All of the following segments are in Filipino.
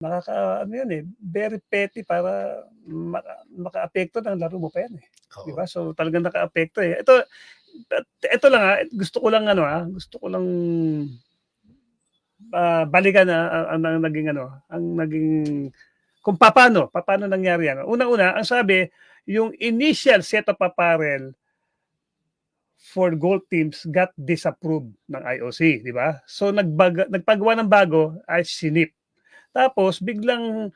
nakaka ano yun eh, very petty para maka, makaapekto ng laro mo pa yan eh. Oo. Di ba? So talagang nakaapekto eh. Ito ito lang ah, gusto ko lang ano ah, gusto ko lang ah, balikan na ang, ang naging ano, ang naging kung paano, paano nangyari yan. Una-una, ang sabi, yung initial set of apparel for gold teams got disapproved ng IOC, di ba? So nagbaga, nagpagawa ng bago ay sinip. Tapos biglang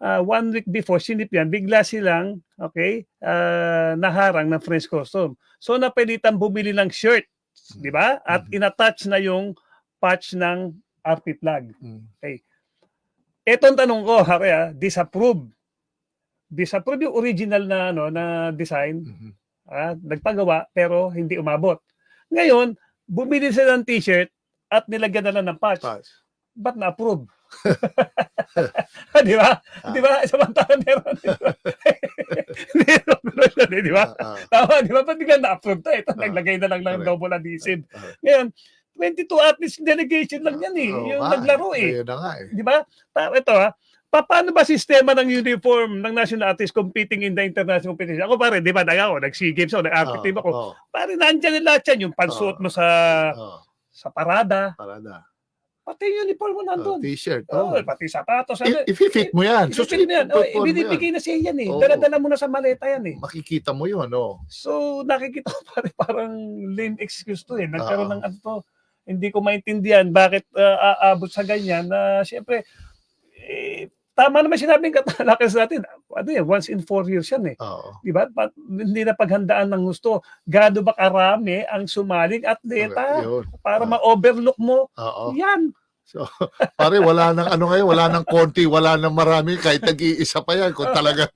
ah, one week before sinip yan, bigla silang okay, ah, naharang ng French Custom. So napilitan bumili ng shirt, di ba? At Mhm. inattach na yung patch ng RP flag. Mm. Ito ang tanong ko, hari ah, disapprove. Disapprove yung original na ano na design, Mhm. ah, nagpagawa pero hindi umabot. Ngayon, bumili sila ng t-shirt at nilagyan na lang ng patch. Pass. Ba't na-approve? di ba? Ah. Di ba? Samantalang meron. di ba? Meron, meron di ba? Ah, ah, Tama, di ba? Ba't biglang na-approve to? Ito, Ah. naglagay na lang ng Correct. double adhesive. ah. Ngayon, 22 athletes delegation lang yan eh. Oo yung nga, naglaro eh. Ayun na nga eh. Di ba? Ito ha, pa- paano ba sistema ng uniform ng national athletes competing in the international competition? Ako pare, di ba, nag ako, nag-SEA Games ako, nag-RP Oo, team ako. oo, Pare, nandyan yung lahat yan. Yung pansuot mo sa oo. sa parada, Parada. Pati yung uniform mo Oh, nandun. t-shirt. Oo, Oh. pati sapatos. Ano, I- If-fit mo yan. so, mo yan. Oh, ibinibigay na siya yan eh. Oo. Dala-dala mo na sa maleta yan eh. Makikita mo yun, oh. So, nakikita ko pare, parang lame excuse to eh. Nagkaroon Oo. ng ano to. Hindi ko maintindihan bakit uh, aabot sa ganyan na siyempre, eh, tama naman sinabing katalakas natin. Ano yan, once in four years yan eh. Oo. Di ba? Pa- hindi na paghandaan ng gusto. Gado ba karami ang sumaling atleta Yun. para Oo. ma-overlook mo? Oo. Yan. Pare, wala nang ano ngayon, wala nang konti, wala nang marami, kahit nag-iisa pa yan. Kung talagang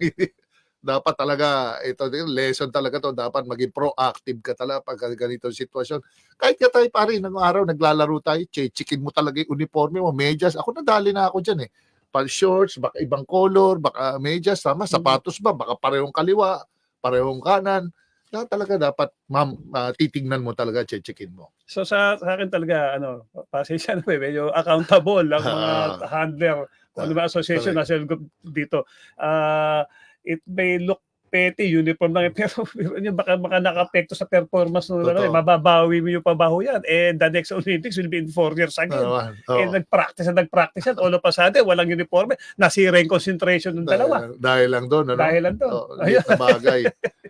dapat talaga, ito lesson talaga to dapat maging proactive ka talaga pag ganito sitwasyon. Kahit ka tayo pare, ng araw naglalaro tayo, chikin mo talaga yung uniforme mo, medyas. Ako nadali na ako dyan eh. Pal shorts, baka ibang color, baka medyas, tama, sapatos ba, baka parehong kaliwa, parehong kanan. Na talaga dapat, ma'am, ah, titignan mo talaga, chikin mo. So sa, sa akin talaga, ano, pasensya na eh, medyo accountable ang mga handler, ano ba association, national group dito. Ah, it may look petty, uniform lang, pero yun, baka, baka nakapekto sa performance ng ano, eh, Totoo. mababawi mo yung pabaho yan. Eh, the next Olympics will be in four years again. Eh, Oo. nag-practice at nag-practice yan. All of a sudden, walang uniforme. Nasira yung concentration ng dalawa. Dahil, dahil lang doon, ano? Dahil lang doon. Oo, liit na bagay.